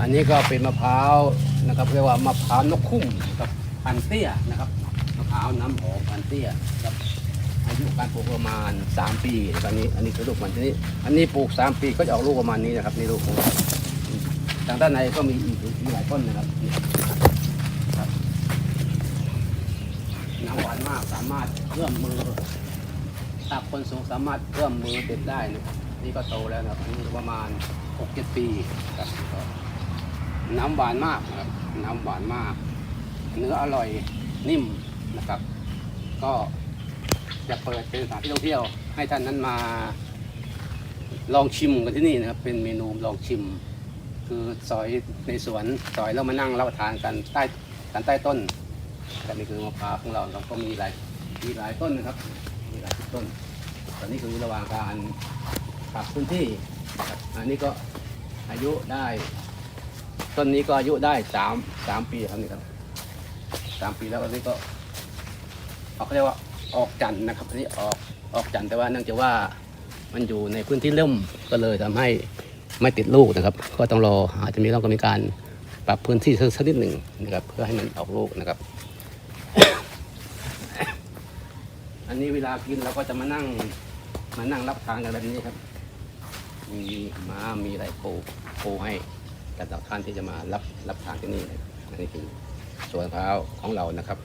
อันนี้ก็เป็นมะพร้าวนะครับเรียกว่ามะพร้าวนกคุ้มกับพันเตี้ยนะครับมะพร้าวน้ำหอมพันเตี้ยครับอายุการปลูกประมาณ 3 ปีนะครับอันนี้อันนี้คือลูกมันทีนี้ อันนี้ปลูก 3 ปีก็จะออกลูกประมาณนี้นะครับนี่ลูกของทางด้านในก็มีอีกหลายต้นนะครับน้ำหวานมากสามารถเอื้อมมือถ้าคนสูงสามารถเอื้อมมือเด็ดได้นะครับนี่ก็โตแล้วนะครับอันนี้ประมาณ6-7ปีครับ น้ำหวานมากนะครับ น้ำหวานมาก เนื้ออร่อยนิ่มนะครับ ก็จะเปิดเป็นสถานที่ท่องเที่ยว ให้ท่านนั้นมา ลองชิมกันที่นี่นะครับ เป็นเมนูลองชิม คือซอยในสวนซอยแล้วมานั่งรับประทานกันใต้กันใต้ต้นแต่นี่คือมะพร้าวของเราเราก็มีหลายมีหลายต้นนะครับ มีหลายต้น ตอนนี้คือระหว่างการปรับพื้นที่ อันนี้ก็อายุได้ ต้นนี้ก็อายุได้สามสามปีครับนี่ครับสามปีแล้วอันนี้ก็เขาเรียกว่าออกจันนะครับอันนี้ออกออกจันแต่ว่าเนื่องจากว่ามันอยู่ในพื้นที่เริ่มก็เลยทำให้ไม่ติดลูกนะครับ ก็ต้องรออาจจะมีต้องมีการปรับพื้นที่สักสักนิดหนึ่งนะครับเพื่อให้มันออกลูกนะครับ อันนี้เวลากินเราก็จะมานั่งมานั่งรับทานกันแบบนี้ครับ มีม้ามีอะไรโคโคให้ กับท่านที่จะมารับรับทานที่นี่นะอันนี้คือสวนพร้าวของเรานะครับ